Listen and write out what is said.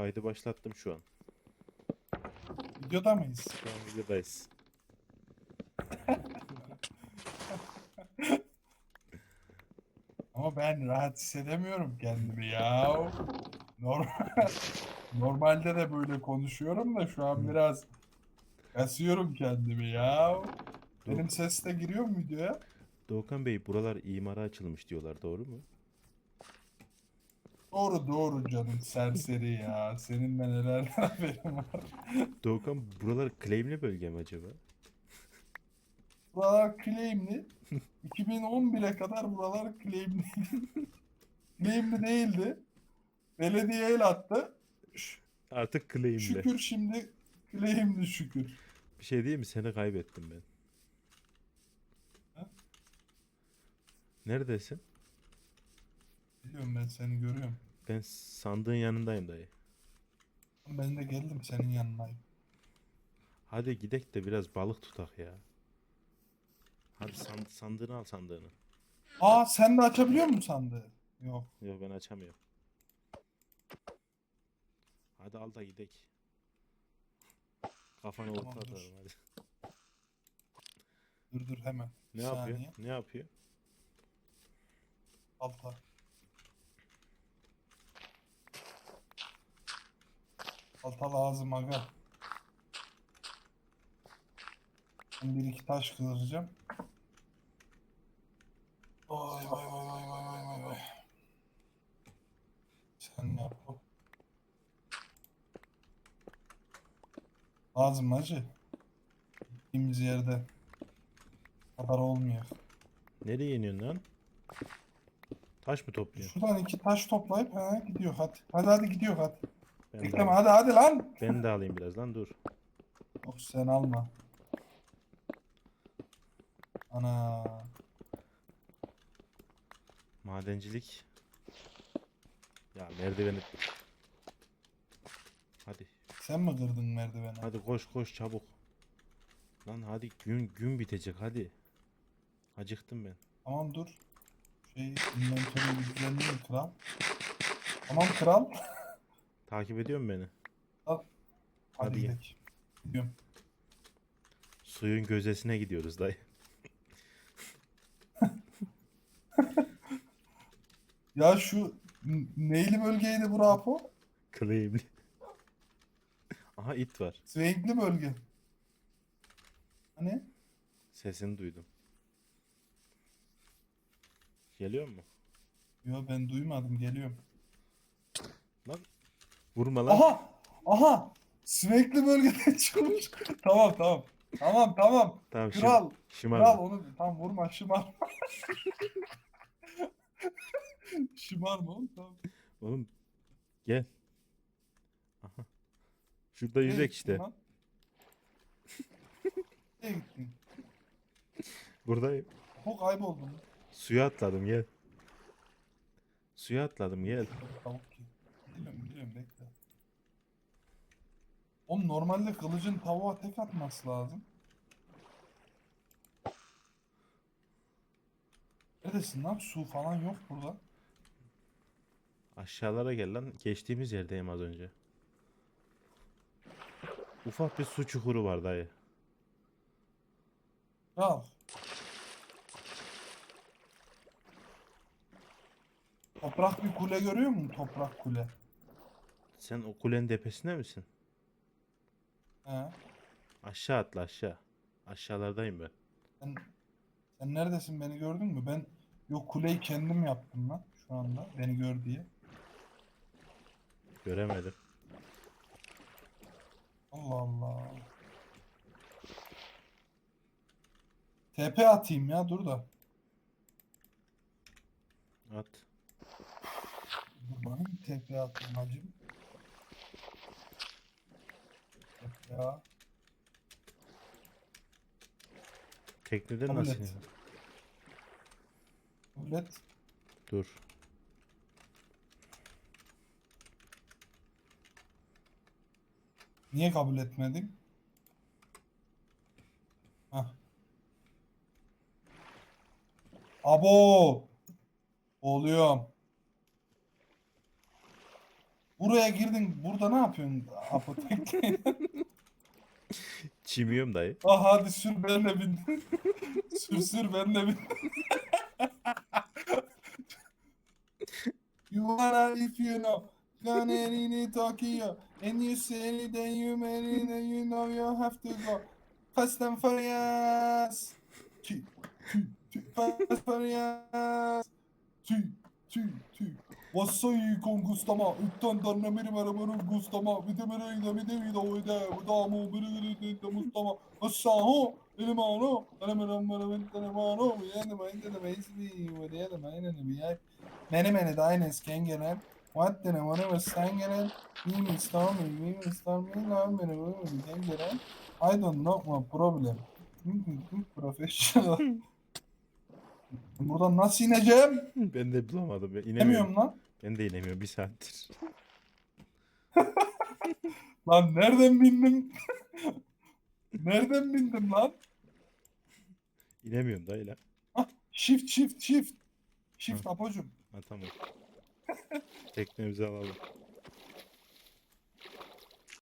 Kaydı başlattım şu an. Videoda mıyız? Şu an videodayız. Ama ben rahat hissedemiyorum kendimi ya. Normal, normalde de böyle konuşuyorum da şu an biraz kasıyorum kendimi ya. Benim ses de giriyor mu videoya? Doğukan Bey buralar imara açılmış diyorlar doğru mu? Doğru doğru canım serseri ya. Senin de neler haberin var. Doğukan buralar claimli bölge mi acaba? Buralar claimli. 2011'e kadar buralar claimli. claimli değildi. Belediye el attı. Ş- Artık claimli. Şükür şimdi claimli şükür. Bir şey değil mi? Seni kaybettim ben. Ha? Neredesin? Biliyorum ben seni görüyorum. Ben sandığın yanındayım dayı. Ben de geldim senin yanına. Hadi gidek de biraz balık tutak ya. Hadi sand- sandığını al sandığını. Aa sen de açabiliyor musun sandığı? Yok. Yok ben açamıyorum. Hadi al da gidek. Kafana Tamam, dur. atarım hadi. Dur dur hemen. Ne Bir yapıyor? saniye. Ne yapıyor? Alta. Alta lazım aga. Ben bir iki taş kıracağım. Vay vay vay vay vay vay vay vay. Sen ne yap? Lazım hacı. Gittiğimiz yerde kadar olmuyor. Nereye iniyorsun lan? Taş mı topluyorsun? Şuradan iki taş toplayıp ha gidiyor hadi. Hadi hadi gidiyor hadi. Ben de, Bekleme alayım. hadi hadi lan. ben de alayım biraz lan dur. Yok sen alma. Ana. Madencilik. Ya merdiveni. Hadi. Sen mi kırdın merdiveni? Hadi koş koş çabuk. Lan hadi gün gün bitecek hadi. Acıktım ben. Tamam dur. Şey inventörü düzenleyeyim kral. Tamam kral. Takip ediyor musun beni? Hadi, Hadi gel. gidelim. Gidiyorum. Suyun gözesine gidiyoruz dayı. Ya şu n- neyli bölgeydi bu rapo? Claimli. Aha it var. Swankli bölge. Hani? Sesini duydum. Geliyor mu? Yo ben duymadım geliyorum. Lan vurma lan. Aha! Aha! Swankli bölgeden çıkmış. tamam tamam. Tamam tamam. Tamam şım- Kral. şımarma. Kral onu tam vurma şımarma. şımarma oğlum tamam. Oğlum gel. Aha. Şurada Nereye yüzek gittin işte. lan? Nereye gittin? Buradayım. O kayboldun. Suya atladım gel. Suya atladım gel. Tavuk ki. Biliyorum biliyorum bekle. Oğlum normalde kılıcın tavuğa tek atması lazım. Neredesin lan? Su falan yok burada. Aşağılara gel lan. Geçtiğimiz yerdeyim az önce. Ufak bir su çukuru var dayı. Al. Toprak bir kule görüyor musun? Toprak kule. Sen o kulenin tepesinde misin? He. Aşağı atla aşağı. Aşağılardayım ben. Sen, sen neredesin? Beni gördün mü? Ben yok kuleyi kendim yaptım lan şu anda. Beni gör diye. Göremedim. Allah Allah. TP atayım ya dur da. At. Dur bana bir TP atayım hacım. Ya. Tekneden Kabul nasıl? et. iniyor? Kabul et. Dur. Niye kabul etmedin? Hah. Abo! Oluyorum. Buraya girdin. Burada ne yapıyorsun? Apotekte. Çimiyorum dayı. ah hadi sür ben de bindim. sür sür ben de bindim. you wanna if you know. Gone in Tokyo. And you say that you marry then you know you have to go. Fast and Furious. Fast and Furious. Tü, tü, tü. Vassai con gustama, ütten danne biri mere mere gustama, bir de mere de bir de bir de o de, bu da mu biri de de mustama, assa ho, elim ano, ele mere mere mere de mano, yani ben de de mezbi, ve de de meine ne bir Mene mene de aynı skengenen, what de ne bana ve skengenen, mi mi star mi mi mi star mi la mene bu mi skengenen, I don't know my problem. Professional. Buradan nasıl ineceğim? Ben de bulamadım. ya, İnemiyorum. Lan. Ben de inemiyorum bir saattir. Lan nereden bindim? nereden bindim lan? İnemiyorum dayı lan. Shift shift shift. Shift apocum. Ha tamam. Teknemizi alalım.